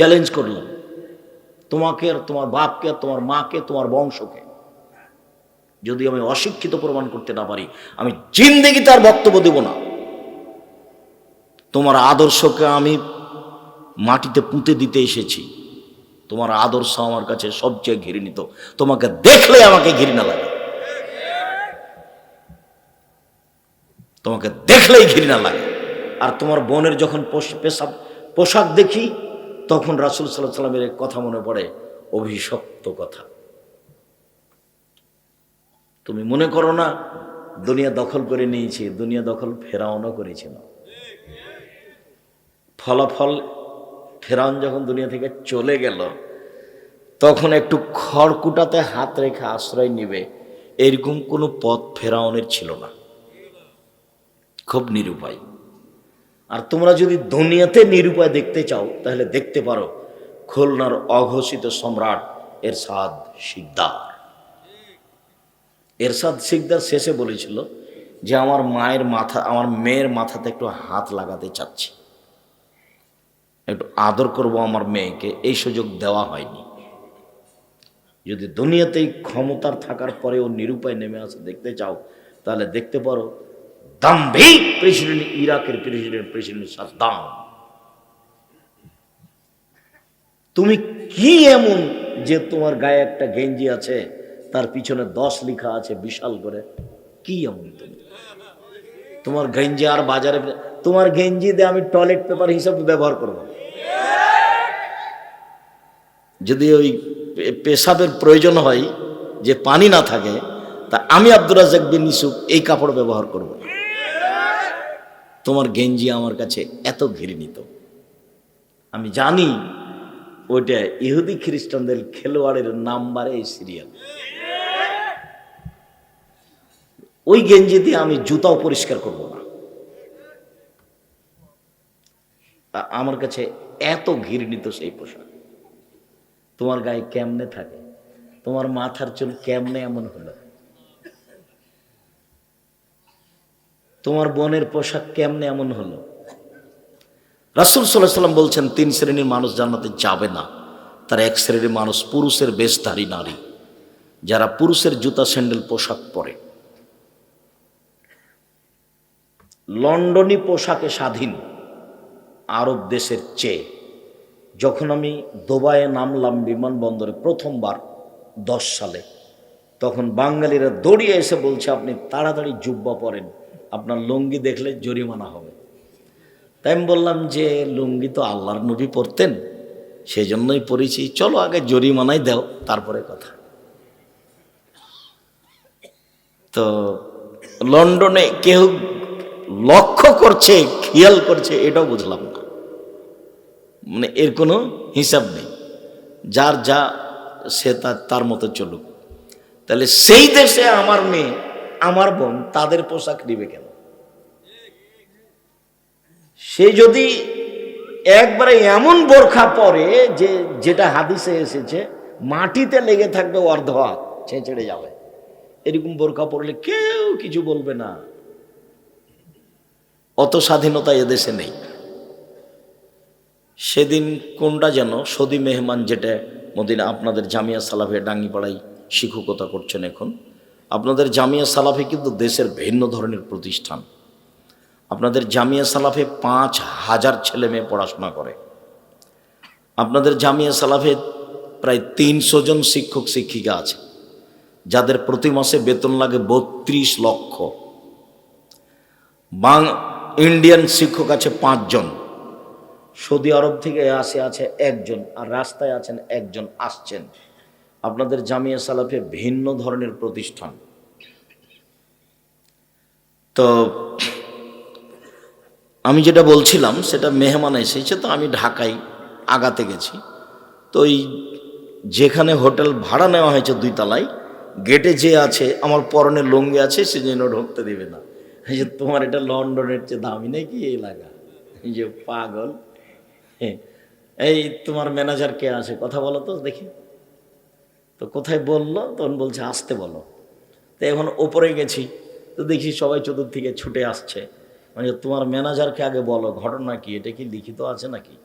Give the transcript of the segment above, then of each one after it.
Challenge করলাম। তোমাকে আর তোমার বাপকে আর তোমার মাকে, তোমার বংশকে। যদি আমি অশিক্ষিত প্রমাণ করতে না পারি, আমি জিন্দেগি তার বক্তব্য দেব না। তোমার আদর্শকে আমি মাটিতে পুঁতে দিতে এসেছি। তোমার আদর্শ আমার কাছে সবচেয়ে ঘৃণিত। তোমাকে দেখলে আমাকে ঘৃণা লাগে। তোমাকে দেখলেই ঘৃণা লাগে। আর তোমার বোনের যখন পোশ- পেশাব, পোশাক দেখি তখন রাসুল সাল্লাহ সাল্লামের কথা মনে পড়ে, অভিশপ্ত কথা। তুমি মনে করো না, দুনিয়া দখল করে নিয়েছি, দুনিয়া দখল ফেরাউনও করেছিল। ফলাফল, ফেরাউন যখন দুনিয়া থেকে চলে গেল, তখন একটু খড়কুটাতে হাত রেখে আশ্রয় নিবে, এরকম কোনো পথ ফেরাউনের ছিল না। খুব নিরুপায়। আর তোমরা যদি দুনিয়াতে নিরুপায় দেখতে চাও, তাহলে দেখতে পারো খুলনার অঘোষিত সম্রাট এরশাদ শিকদার। এরশাদ শিকদার শেষে বলেছিল যে, আমার মায়ের মাথা, আমার মেয়ের মাথাতে একটু হাত লাগাতে চাচ্ছি। একটু আদর করব আমার মেয়েকে, এই সুযোগ দেওয়া হয়নি। যদি দুনিয়াতেই ক্ষমতার থাকার পরেও নিরুপায় নেমে আসে দেখতে চাও, তাহলে দেখতে পারো দাম্ভিক প্রেসিডেন্ট, ইরাকের প্রেসিডেন্ট প্রেসিডেন্ট সাদ্দাম। তুমি কি এমন যে তোমার গায়ে একটা গেঞ্জি আছে, তার পিছনে দশ লিখা আছে বিশাল করে? কি এমন তুমি? তোমার গেঞ্জি আর বাজারে, তোমার গেঞ্জি দিয়ে আমি টয়লেট পেপার হিসাবে ব্যবহার করব। যদি ওই পেশাবের প্রয়োজন হয়, যে পানি না থাকে, তা আমি আব্দুর রাজাক বিন ইসুফ এই কাপড় ব্যবহার করব। না তোমার গেঞ্জি আমার কাছে এত ঘৃণিত। আমি জানি ওইটা ইহুদি খ্রিস্টানদের খেলোয়াড়ের নাম্বারে এই সিরিয়াল ওই গেঞ্জি দিয়ে আমি জুতাও পরিষ্কার করব না। আমার কাছে এত ঘৃণিত সেই পোশাক। তোমার গায়ে কেমনে থাকে? তোমার মাথার চুল কেমনে এমন হলো? তোমার বোনের পোশাক কেমনে এমন হলো? রাসুল সাল্লাহ সাল্লাম বলছেন, তিন শ্রেণির মানুষ জান্নাতে যাবে না। তার এক শ্রেণির মানুষ পুরুষের বেশধারী নারী, যারা পুরুষের জুতা, স্যান্ডেল, পোশাক পরে। লন্ডনী পোশাকে স্বাধীন আরব দেশের চেয়ে, যখন আমি দুবাইয়ে নামলাম বিমানবন্দরে প্রথমবার দশ সালে, তখন বাঙালিরা দৌড়িয়ে এসে বলছে, আপনি তাড়াতাড়ি জুব্বা পরেন। আপনার লুঙ্গি দেখলে জরিমানা হবে। তাই আমি বললাম যে, লুঙ্গি তো আল্লাহর নবী পরতেন সেই জন্যই পড়েছি চলো আগে জরিমানাই দাও, তারপরে কথা। তো লন্ডনে কেউ লক্ষ্য করছে, খেয়াল করছে, এটাও বুঝলাম না। মানে এর কোনো হিসাব নেই। যার যা, সে তার মতো চলুক। তাহলে সেই দেশে আমার মেয়ে আমার বোন তাদের পোশাক নিবে কেন? সে যদি একবারে এমন বোরখা পরে যে, যেটা হাদিসে এসেছে, মাটিতে লেগে থাকবে অর্ধ ছেঁচড়ে যাবে। এরকম বোরখা পরলে কেউ কিছু বলবে না। অত স্বাধীনতা এদেশে নেই। সেদিন কোনটা যেন সদি মেহমান যেটা মদিনা আপনাদের জামিয়া সালাফে ডাঙ্গিপাড়াই শিক্ষকতা করছেন এখন আপনাদের জামিয়া সালাফে কিন্তু দেশের ভিন্ন ধরনের প্রতিষ্ঠান। আপনাদের জামিয়া সালাফে পাঁচ হাজার ছেলে মেয়ে পড়াশোনা করে। আপনাদের জামিয়া সালাফে প্রায় তিনশো জন শিক্ষক শিক্ষিকা আছে, যাদের প্রতি মাসে বেতন লাগে বত্রিশ লক্ষ। বাং ইন্ডিয়ান শিক্ষক আছে পাঁচজন সৌদি আরব থেকে আসে আছে একজন আর রাস্তায় আছেন একজন আসছেন। আপনাদের জামিয়া সালাফে ভিন্ন ধরনের প্রতিষ্ঠান। তো আমি যেটা বলছিলাম সেটা মেহমান এসেছে তো আমি ঢাকায় আগাতে গেছি। তো ওই যেখানে হোটেল ভাড়া নেওয়া হয়েছে দুই তলায় গেটে যে আছে আমার পরনে লুঙ্গি আছে সে যেন ঢুকতে দেবে না। যে তোমার এটা লন্ডনের চেয়ে দামি নাকি এলাকা যে পাগল। হ্যাঁ, এই তোমার ম্যানেজার কে আছে? কথা বলো তো দেখি। তো কোথায় বলল? তখন বলছে আসতে বলো। তো এখন ওপরে গেছি। তো দেখি সবাই চতুর্দিকে ছুটে আসছে। মানে তোমার ম্যানেজারকে আগে বলো, ঘটনা কি? এটা কি লিখিত আছে নাকি?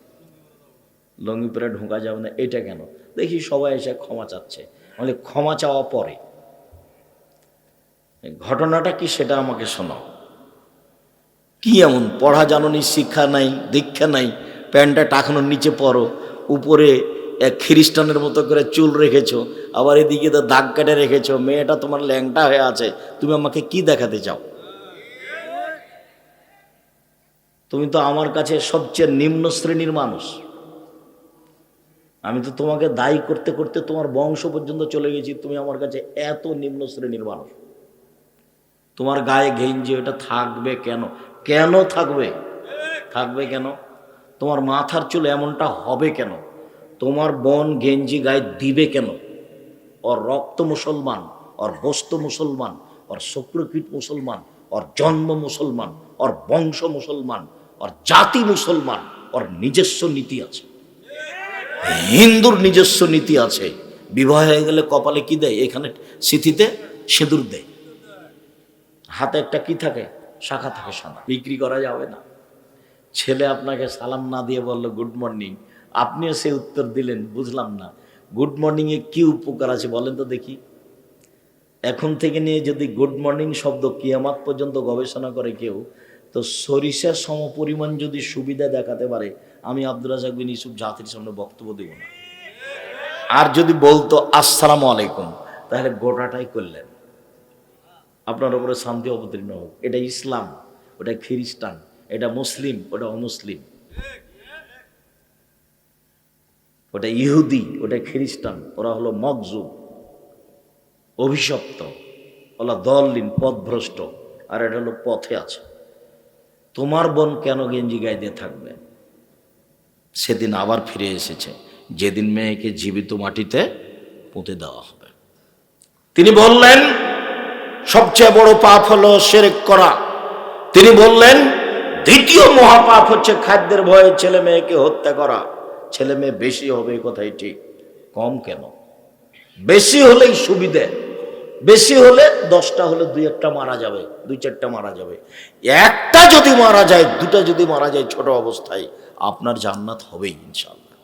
লঙ্গি পরে ঢোকা যাবে না, এটা কেন? দেখি সবাই এসে ক্ষমা চাচ্ছে। মানে ক্ষমা চাওয়া পরে। ঘটনাটা কি সেটা আমাকে শোনাও। কি এমন? পড়া জাননি, শিক্ষা নাই, দীক্ষা নাই, প্যান্টটা টাকানোর নিচে পরো উপরে খ্রিস্টানের মতো করে চুল রেখেছো, আবার এদিকে তো দাগ কেটে রেখেছো, মেয়েটা তোমার ল্যাংটা হয়ে আছে, তুমি আমাকে কি দেখাতে চাও? তুমি তো আমার কাছে সবচেয়ে নিম্ন শ্রেণির মানুষ। আমি তো তোমাকে দায়ী করতে করতে তোমার বংশ পর্যন্ত চলে গেছি, তুমি আমার কাছে এত নিম্ন শ্রেণির মানুষ। তোমার গায়ে গেঞ্জি ওটা থাকবে কেন? কেন থাকবে? থাকবে কেন? তোমার মাথার চুল এমনটা হবে কেন? তোমার বোন গেঞ্জি গায়ে দিবে কেন? ওর রক্ত মুসলমান, ওর বস্তু মুসলমান, ওর শুক্রকীট মুসলমান, ওর জন্ম মুসলমান, ওর বংশ মুসলমান, ওর জাতি মুসলমান, ওর নিজস্ব নীতি আছে। হিন্দুর নিজস্ব নীতি আছে। বিবাহ হয়ে গেলে কপালে কি দেয়? এখানে স্মৃতিতে সিঁদুর দেয়। হাতে একটা কি থাকে? শাখা থাকে সাদা বিক্রি করা যাবে না। ছেলে আপনাকে সালাম না দিয়ে বলল, গুড মর্নিং। আপনিও সে উত্তর দিলেন, বুঝলাম না। গুড মর্নিংয়ে কি উপকার আছে বলেন তো দেখি। এখন থেকে নিয়ে যদি গুড মর্নিং শব্দ কিয়ামাত পর্যন্ত গবেষণা করে কেউ, তো সরিষার সমপরিমাণ যদি সুবিধা দেখাতে পারে, আমি আব্দুল রাজাক বিন ইসুফ জাতির সামনে বক্তব্য দেব না। আর যদি বলতো, আসসালাম আলাইকুম তাহলে গোটাটাই করলেন। আপনার উপরে শান্তি অবতীর্ণ হোক। এটা ইসলাম, ওটা খ্রিস্টান, এটা মুসলিম, ওটা অমুসলিম। ওটা ইহুদি, ওটা খ্রিস্টান, ওরা হলো মকজুব অভিশপ্ত ওলা দললিন পথভ্রষ্ট, আর এটা হলো পথে আছে। তোমার বোন কেন গেঞ্জি দিয়ে থাকবে? সেদিন আবার ফিরে এসেছে। যেদিন মেয়েকে জীবিত মাটিতে পুঁতে দেওয়া হবে। তিনি বললেন, সবচেয়ে বড় পাপ হলো সেরেক করা। তিনি বললেন, দ্বিতীয় মহাপাপ হচ্ছে খাদ্যের ভয়ে ছেলে মেয়েকে হত্যা করা। ছেলে মেয়ে বেশি হবে, এ কথাই ঠিক। কম কেন? বেশি হলেই সুবিধে। বেশি হলে দশটা হলে দুই একটা মারা যাবে, দুই চারটা মারা যাবে। একটা যদি মারা যায়, দুটা যদি মারা যায় ছোট অবস্থায়, আপনার জান্নাত হবেই ইনশাল্লাহ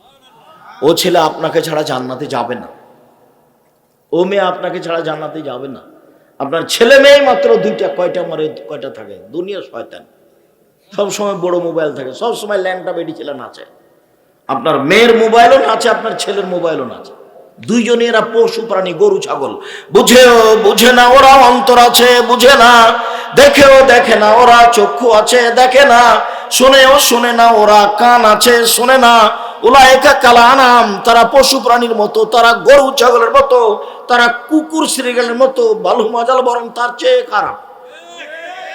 ও ছেলে আপনাকে ছাড়া জান্নাতে যাবে না। ও মেয়ে আপনাকে ছাড়া জান্নাতে যাবে না। আপনার ছেলে মেয়ে মাত্র দুইটা, কয়টা মারে, কয়টা থাকে? দুনিয়া শয়তান। সব সময় বড় মোবাইল থাকে সব সময় ল্যাংটা বেডি ছেলে নাচে। আপনার মেয়ের মোবাইলও নাচে, আপনার ছেলের মোবাইলও নাচে। দুইজনে এরা পশু প্রাণী, গরু, ছাগল। বুঝেও বুঝে না ওরা অন্তর আছে, বুঝে না। দেখেও দেখে না ওরা চক্ষু আছে, দেখে না। শুনেও শুনে না ওরা কান আছে, শুনে না। ওলা একা কালা আনাম তারা পশু প্রাণীর মতো, তারা গরু, ছাগলের মতো, তারা কুকুর শ্রীগালের মতো, বালু, মাজাল বরং তার চেয়ে খারাপ।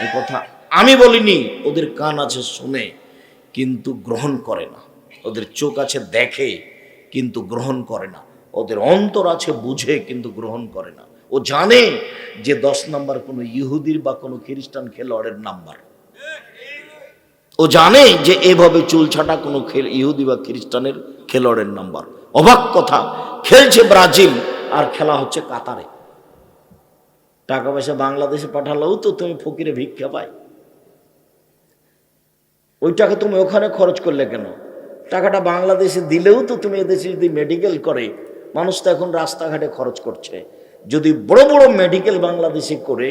এই কথা আমি বলিনি, ওদের কান আছে শুনে, কিন্তু গ্রহণ করে না। ওদের চোখ আছে দেখে, কিন্তু গ্রহণ করে না। ওদের অন্তর আছে বুঝে, কিন্তু গ্রহণ করে না। ও জানে যে দশ নাম্বার কোনো ইহুদির বা কোনো খ্রিস্টান খেলোয়াড়ের নাম্বার। ও জানে যে এভাবে চুল ছাটা কোনো ইহুদি বা খ্রিস্টানের খেলোয়াড়ের নাম্বার। অবাক কথা, খেলছে ব্রাজিল, আর খেলা হচ্ছে কাতারে। টাকা পয়সা বাংলাদেশে পাঠালেও তো তুমি ফকিরে ভিক্ষা পাই ওই টাকা তুমি ওখানে খরচ করলে কেন? টাকাটা বাংলাদেশে দিলেও তো তুমি এদেশে যদি মেডিকেল করে, মানুষ তো এখন রাস্তাঘাটে খরচ করছে। যদি বড় বড় মেডিকেল বাংলাদেশে করে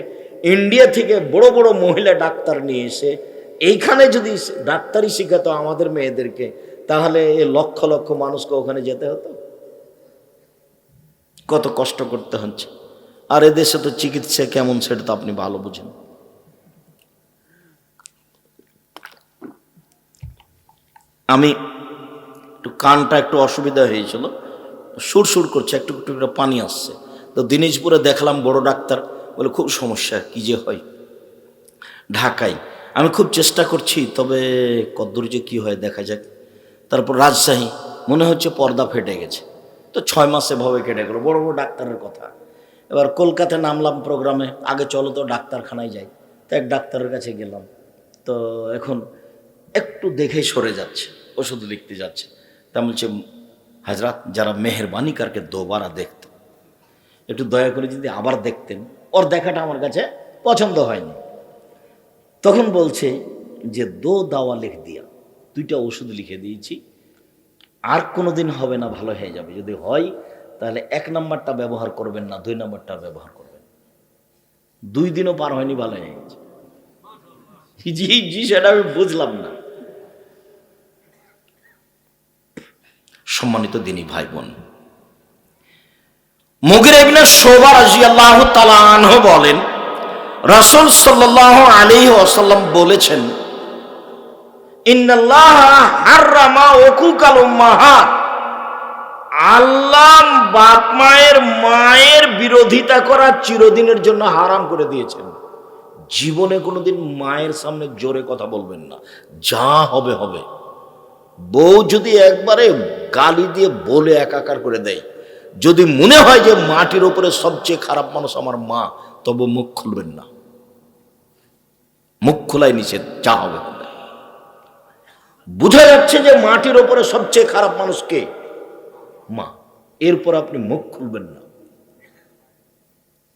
ইন্ডিয়া থেকে বড় বড় মহিলা ডাক্তার নিয়ে এসে, এইখানে যদি ডাক্তারি শেখাতো আমাদের মেয়েদেরকে, তাহলে লক্ষ লক্ষ মানুষকে ওখানে যেতে হতো। কত কষ্ট করতে হচ্ছে। আর এদেশে তো চিকিৎসা কেমন সেটা তো আপনি ভালো বুঝেন। আমি একটু কানটা একটু অসুবিধা হয়েছিল সুর সুর করছে, একটু একটু করে পানি আসছে। তো দিনাজপুরে দেখলাম বড় ডাক্তার, বলে, খুব সমস্যা, কি যে হয়? ঢাকায়। আমি খুব চেষ্টা করছি, তবে কদ্দূর যে কী হয় দেখা যাক। তারপর রাজশাহী, মনে হচ্ছে পর্দা ফেটে গেছে। তো ছয় মাসে ভাবে কেটে গেলো, বড় বড় ডাক্তারের কথা। এবার কলকাতায় নামলাম প্রোগ্রামে, আগে চলো তো ডাক্তারখানায় যাই। তো এক ডাক্তারের কাছে গেলাম। তো এখন একটু দেখে সরে যাচ্ছে, ওষুধ লিখতে যাচ্ছে। তা বলছে হাজরাত যারা মেহরবানি কারকে দোবারা দেখত, একটু দয়া করে যদি আবার দেখতেন। ওর দেখাটা আমার কাছে পছন্দ হয়নি। তখন বলছে যে, দো দাওয়া লিখ দিয়া, দুইটা ওষুধ লিখে দিয়েছি। আর কোনো দিন হবে না, ভালো হয়ে যাবে। যদি হয়, তাহলে এক নাম্বারটা ব্যবহার করবেন না, দুই নাম্বারটা ব্যবহার করবেন। দুই দিনও পার হয়নি, ভালো হয়ে গেছে। জি জি, সেটা আমি বুঝলাম না। সম্মানিত দিনী ভাই বোন মুগির বলেন বলেছেন আল্লাহ বাপ মায়ের মায়ের বিরোধিতা করা চিরদিনের জন্য হারাম করে দিয়েছেন। জীবনে কোনোদিন মায়ের সামনে জোরে কথা বলবেন না। যা হবে হবে। বউ যদি একবারে গালি দিয়ে বলে একাকার করে দেয়। যদি মনে হয় যে মাটির ওপরে সবচেয়ে খারাপ মানুষ আমার মা, তবু মুখ খুলবেন না। মুখ খোলাই নিচে যা হবে। বোঝা যাচ্ছে যে মাটির ওপরে সবচেয়ে খারাপ মানুষ কে? মা, এরপর আপনি মুখ খুলবেন না।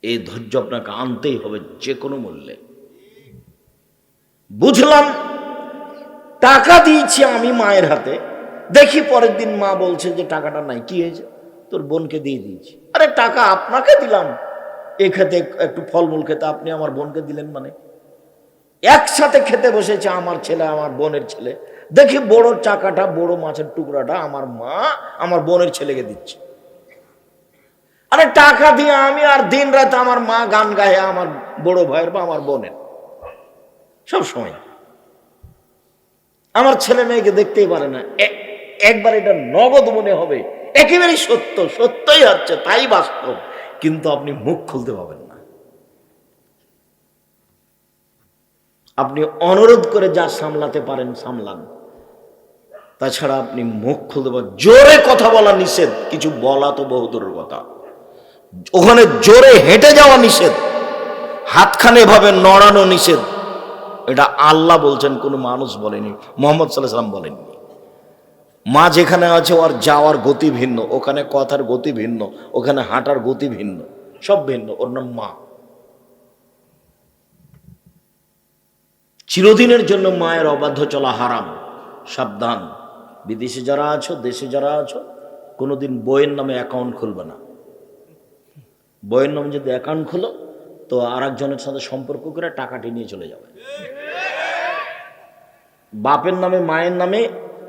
এই ধৈর্য আপনাকে আনতেই হবে যে কোনো মূল্যে। বুঝলাম, টাকা দিয়েছি আমি মায়ের হাতে। দেখি পরের দিন মা বলছে যে টাকাটা নাই, কি হয়েছে? তোর বোনকে দিয়ে দিয়েছি। আরে টাকা আপনাকে দিলাম। এ খেতে একটু ফলমূল খেতে, আপনি আমার বোনকে দিলেন মানে? একসাথে খেতে বসেছে আমার ছেলে, আমার বোনের ছেলে। দেখি বড় চাকাটা, বড় মাছের টুকরাটা আমার মা আমার বোনের ছেলেকে দিচ্ছে। আরে টাকা দিয়ে আমি আর দিন রাত আমার মা গান গায়ে, আমার বড় ভাইয়ের বা আমার বোনের। সব সময়। আমার ছেলে মেয়েকে দেখতেই পারে না। একবার এটা নগদ মনে হবে। একেবারেই সত্য, সত্যই হচ্ছে, তাই বাস্তব। কিন্তু আপনি মুখ খুলতে পাবেন না। আপনি অনুরোধ করে যা সামলাতে পারেন, সামলান। তাছাড়া আপনি মুখ খুলতে পারেন জোরে কথা বলা নিষেধ, কিছু বলা তো বহুদূরের কথা। ওখানে জোরে হেঁটে যাওয়া নিষেধ। হাতখানে এভাবে নড়ানো নিষেধ। এটা আল্লাহ বলছেন, কোনো মানুষ বলেনি, মোহাম্মদ সাল্লাহ সাল্লাম বলেননি। মা যেখানে আছে, ওর যাওয়ার গতি ভিন্ন, ওখানে কথার গতি ভিন্ন, ওখানে হাঁটার গতি ভিন্ন, সব ভিন্ন, ওর নাম মা। চিরদিনের জন্য মায়ের অবাধ্য চলা হারাম, সাবধান। বিদেশে যারা আছো, দেশে যারা আছো, কোনোদিন বইয়ের নামে অ্যাকাউন্ট খুলবে না। বইয়ের নামে যদি অ্যাকাউন্ট খুলো, তো আর একজনের সাথে সম্পর্ক করে টাকাটি নিয়ে চলে যাবে। বাপের নামে, মায়ের নামে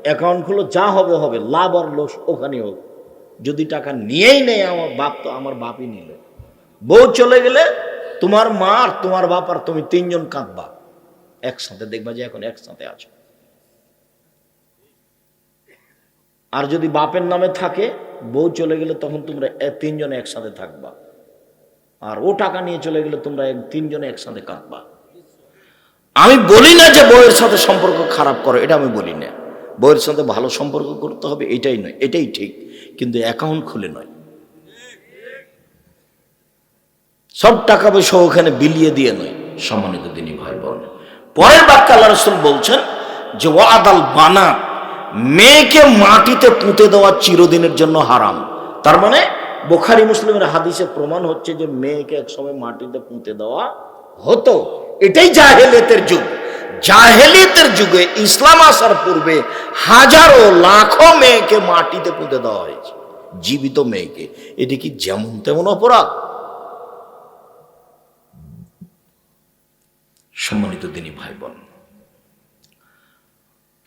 অ্যাকাউন্ট খুলো, যা হবে হবে, লাভ আর লস ওখানে হোক। যদি টাকা নিয়েই নেই, আমার বাপ তো আমার বাপই নিল। বউ চলে গেলে তোমার মা আর তোমার বাপ আর তুমি তিনজন কাঁদবা। একসাথে দেখবা যে এখন একসাথে আছো। আর যদি বাপের নামে থাকে, বউ চলে গেলে তখন তোমরা তিনজনে একসাথে থাকবা। আর ও টাকা নিয়ে চলে গেলে তোমরা তিনজনে একসাথে কাঁদবা। আমি বলি না যে বউয়ের সাথে সম্পর্ক খারাপ করো, এটা আমি বলি না। বউয়ের সাথে ভালো সম্পর্ক করতে হবে, এটাই নয়, এটাই ঠিক, কিন্তু অ্যাকাউন্ট খুলে নয়। সব টাকা পয়সা ওখানে বিলিয়ে দিয়ে নয়, সম্মানিত তিনি ভাই বোন পরের বাক্যে আল্লাহ রসুল বলছেন যে, ওয়াদাল বানা, মেয়েকে মাটিতে পুঁতে দেওয়া চিরদিনের জন্য হারাম। তার মানে বোখারি মুসলিমের হাদিসে প্রমাণ হচ্ছে যে, মেয়েকে একসময় মাটিতে পুঁতে দেওয়া হতো। এটাই জাহেলিয়তের যুগ। জাহেলিয়তের যুগে ইসলাম আসার পূর্বে হাজারো লাখো মেয়েকে মাটিতে পুঁতে দেওয়া হয়েছে, জীবিত মেয়েকে। এটি কি যেমন তেমন অপরাধ? সম্মানিত দিনী ভাই বোন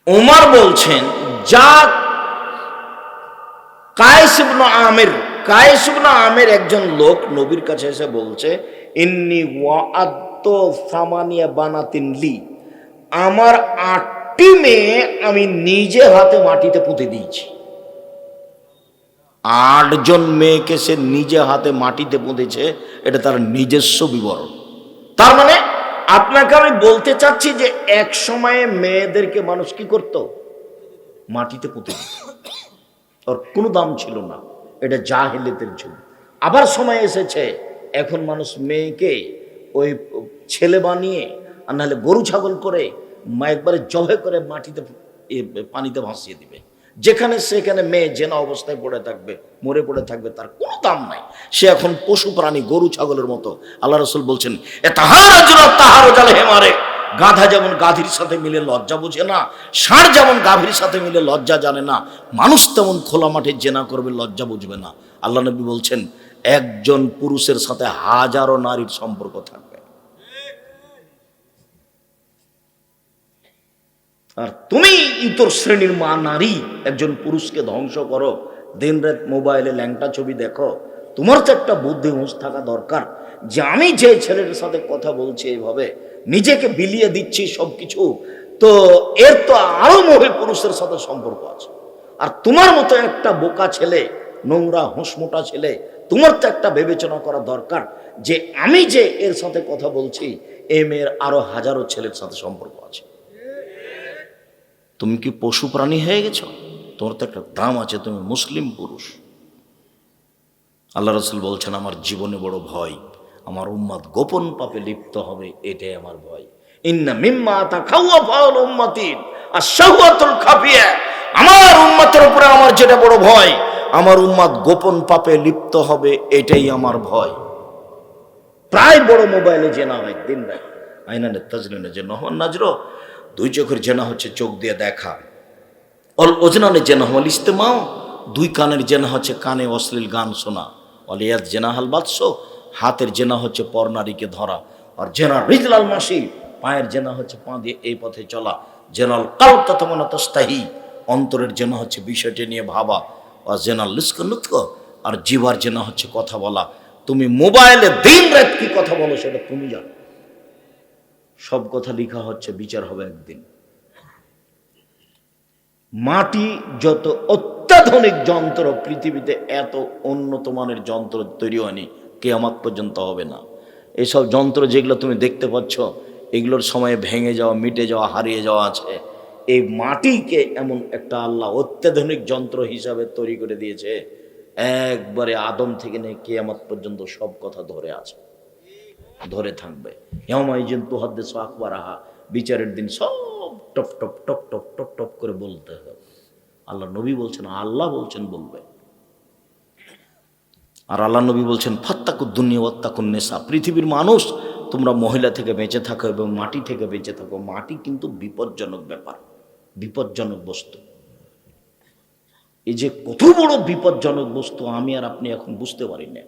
ওমর বলছেন, যা কায়েসিবন আমের আমের একজন লোক নবীর কাছে এসে বলছে, ইন্নি ওয়াদ্দ সামানিয়া বানাতিন লি। আমার আটটি মেয়ে আমি নিজে হাতে মাটিতে পুঁতে দিয়েছি। আটজন মেয়েকে সে নিজে হাতে মাটিতে পুঁতেছে, এটা তার নিজস্ব বিবরণ। তার মানে আপনাকে আমি বলতে চাচ্ছি যে এক সময়ে মেয়েদেরকে মানুষ কি করত? মাটিতে পুঁতে দিত। ওর কোনো দাম ছিল না। এটা যা জাহেলিয়াতের যুগ আবার সময় এসেছে, এখন মানুষ মেয়েকে ওই ছেলে বানিয়ে আর নাহলে গরু ছাগল করে মা একবারে জবে করে মাটিতে পানিতে ভাসিয়ে দিবে। যেখানে সেখানে মেয়ে জেনা অবস্থায় পড়ে থাকবে, মরে পড়ে থাকবে, তার কোনো দাম নাই। সে এখন পশু প্রাণী, গরু, ছাগলের মতো। আল্লাহ রসুল বলছেন, এ তাহার জন্য তাহার জালে হেমারে গাধা যেমন গাধীর সাথে মিলে লজ্জা বোঝে না, ষাঁড় যেমন গাভীর সাথে মিলে লজ্জা জানে না, মানুষ তেমন খোলা মাঠে জেনা করবে, লজ্জা বুঝবে না। আল্লাহ নবী বলছেন, একজন পুরুষের সাথে হাজারো নারীর সম্পর্ক থাকবে। আর তুমি ইতর শ্রেণির মা নারী, একজন পুরুষকে ধ্বংস করো। দিন রাত মোবাইলে ল্যাংটা ছবি দেখো। তোমার তো একটা বুদ্ধি হুঁশ থাকা দরকার যে আমি যে ছেলের সাথে কথা বলছি এইভাবে নিজেকে বিলিয়ে দিচ্ছি সব কিছু তো এর তো আরও মহে পুরুষের সাথে সম্পর্ক আছে। আর তোমার মতো একটা বোকা ছেলে, নোংরা হুঁসমোটা ছেলে, তোমার তো একটা বিবেচনা করা দরকার যে আমি যে এর সাথে কথা বলছি, এ মেয়ের আরও হাজারো ছেলের সাথে সম্পর্ক আছে। তুমি কি পশু প্রাণী হয়ে গেছো? তোমার তো একটা দাম আছে, তুমি মুসলিম পুরুষ। আল্লাহ রসুল বলছেন, আমার জীবনে বড় ভয়, আমার উম্মাদ গোপন পাপে লিপ্ত হবে, এটাই আমার ভয়। ইন্না মিম্মা তা খাওয়া ফাউল উম্মাতিন আর শাহওয়াতুল খাফিয়া। আমার উম্মাতের উপরে আমার যেটা বড় ভয়, আমার উম্মাদ গোপন পাপে লিপ্ত হবে, এটাই আমার ভয়। প্রায় বড় মোবাইলে জেনা হয় দিন রাত আইনানে তাজলিনে যে নহন নাজরো দুই চোখের জেনা হচ্ছে চোখ দিয়ে দেখা। অল ওজনানে জেনা হল ইস্তেমাও দুই কানের জেনা হচ্ছে কানে অশ্লীল গান শোনা। অলিয়াত জেনা হাল বাদশ, হাতের জেনা হচ্ছে পর নারীকে ধরা। আর জেনা রিজলাল মাসি, পায়ের জেনা হচ্ছে পা দিয়ে এই পথে চলা। জেনাল কাল ততমনা তস্তাহি, অন্তরের জেনা হচ্ছে বিষয়টি নিয়ে ভাবা। আর জেনাল লুস্ক নুৎক আর জীবার জেনা হচ্ছে কথা বলা। তুমি মোবাইলে দিন রাত কি কথা বলো সেটা তুমি জানো। সব কথা লেখা হচ্ছে, বিচার হবে একদিন। মাটি যত অত্যাধুনিক যন্ত্র পৃথিবীতে এত উন্নত মানের যন্ত্র তৈরি হয়নি, কেয়ামাত পর্যন্ত হবে না। এসব যন্ত্র যেগুলো তুমি দেখতে পাচ্ছ, এগুলোর সময়ে ভেঙে যাওয়া, মিটে যাওয়া, হারিয়ে যাওয়া আছে। এই মাটিকে এমন একটা আল্লাহ অত্যাধুনিক যন্ত্র হিসাবে তৈরি করে দিয়েছে, একবারে আদম থেকে নিয়ে কেয়ামাত পর্যন্ত সব কথা ধরে আছে। ধরে থাকবে। হেমাইজেন তুহাদ্দেশ আকবর আহা বিচারের দিন সব টপ টপ টপ টপ টপ টপ করে বলতে হবে। আল্লাহ নবী বলছেন, আল্লাহ বলছেন বলবে। আর আল্লাহ নবী বলছেন ফাত্তাকুর দুনিয়া ওয়াত্তাকুন নেশা। পৃথিবীর মানুষ, তোমরা মহিলা থেকে বেঁচে থাকো এবং মাটি থেকে বেঁচে থাকো। মাটি কিন্তু বিপজ্জনক ব্যাপার, বিপজ্জনক বস্তু। এই যে কত বড় বিপজ্জনক বস্তু, আমি আর আপনি এখন বুঝতে পারি না।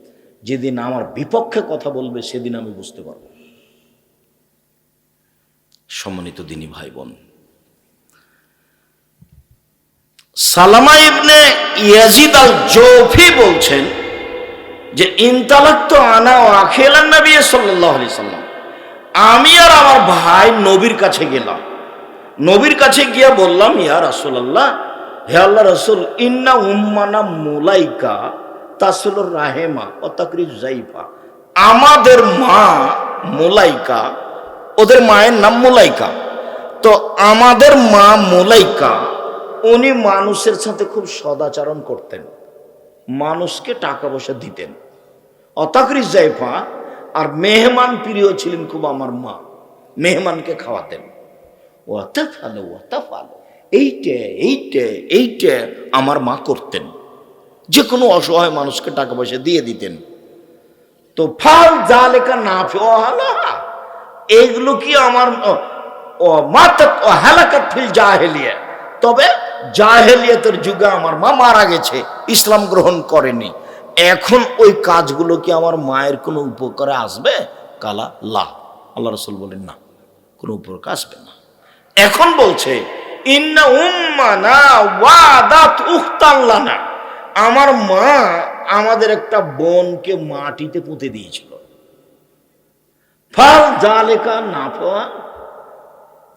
যেদিন আমার বিপক্ষে কথা বলবে, সেদিন আমি বুঝতে পারব। সম্মানিত দিনী ভাই বোন সালামা ইবনে ইয়াজিদ আল জোফি বলছেন যে ইনতালাক তো আনা ও আখেলান নবী সাল্লাহ আলি সাল্লাম। আমি আর আমার ভাই নবীর কাছে গেলাম। নবীর কাছে গিয়ে বললাম, ইয়া রাসূলুল্লাহ, হে আল্লাহ রসুল, ইন্না উম্মানা মুলাইকা তাসলুর রাহেমা ও তাকরিজ জাইফা। আমাদের মা মোলাইকা, ওদের মায়ের নাম মোলাইকা। তো আমাদের মা মোলাইকা, উনি মানুষের সাথে খুব সদাচরণ করতেন। মানুষকে টাকা পয়সা দিতেন। অতাকরিজ জাইফা আর মেহমান প্রিয় ছিলেন খুব আমার মা। মেহমানকে খাওয়াতেন। ওয়াতা ফালো ফালো এইটে এইটে এইটে আমার মা করতেন। যে কোনো অসহায় মানুষকে টাকা পয়সা দিয়ে দিতেন। তো ফাল যা লেখা না এইগুলো কি আমার হালাকাত ফিল জাহেলিয়া। তবে জাহেলিয়াতের যুগে আমার মা মারা গেছে, ইসলাম গ্রহণ করেনি। এখন ওই কাজগুলো কি আমার মায়ের কোনো উপকারে আসবে? কালা, লা। আল্লাহ রসুল বলেন, না, কোনো উপকার আসবে না। এখন বলছে, ইন্না উম্মানা ওয়াদাত উখতাল্লানা আমার মা আমাদের একটা বোনকে মাটিতে পুঁতে দিয়েছিল। ফাল যা জালেকা না পাওয়া,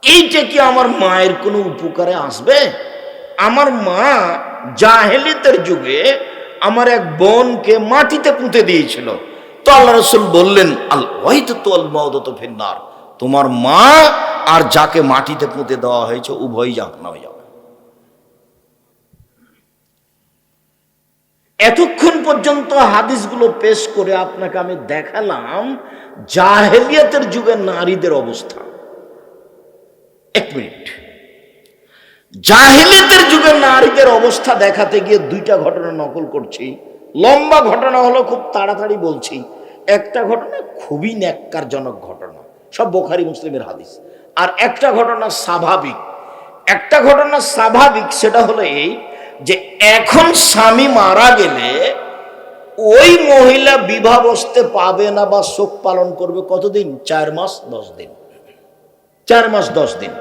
এইটা কি আমার মায়ের কোনো উপকারে আসবে? আমার মা জাহেলিতের যুগে আমার এক বোনকে মাটিতে পুঁতে দিয়েছিল। তো আল্লাহ রসুল বললেন, আল ওয়াইত তো আল ফিন্নার তোমার মা আর যাকে মাটিতে পুঁতে দেওয়া হয়েছে, উভয়ই জাহান্নামে হয়ে এতক্ষণ পর্যন্ত হাদিসগুলো পেশ করে আপনাকে আমি দেখালাম জাহেলিয়াতের যুগে নারীদের অবস্থা। এক মিনিট। জাহেলিয়াতের যুগে নারীদের অবস্থা দেখাতে গিয়ে দুইটা ঘটনা নকল করছি। লম্বা ঘটনা হলো খুব তাড়াতাড়ি বলছি। একটা ঘটনা খুবই ন্যাক্কারজনক ঘটনা, সব বোখারি মুসলিমের হাদিস। আর একটা ঘটনা স্বাভাবিক। একটা ঘটনা স্বাভাবিক, সেটা হলো এই যে এখন স্বামী মারা গেলে ওই মহিলা বিবাহ বসতে পাবে না বা শোক পালন করবে কতদিন? চার মাস, দশ দিন। চার মাস, দশ দিন।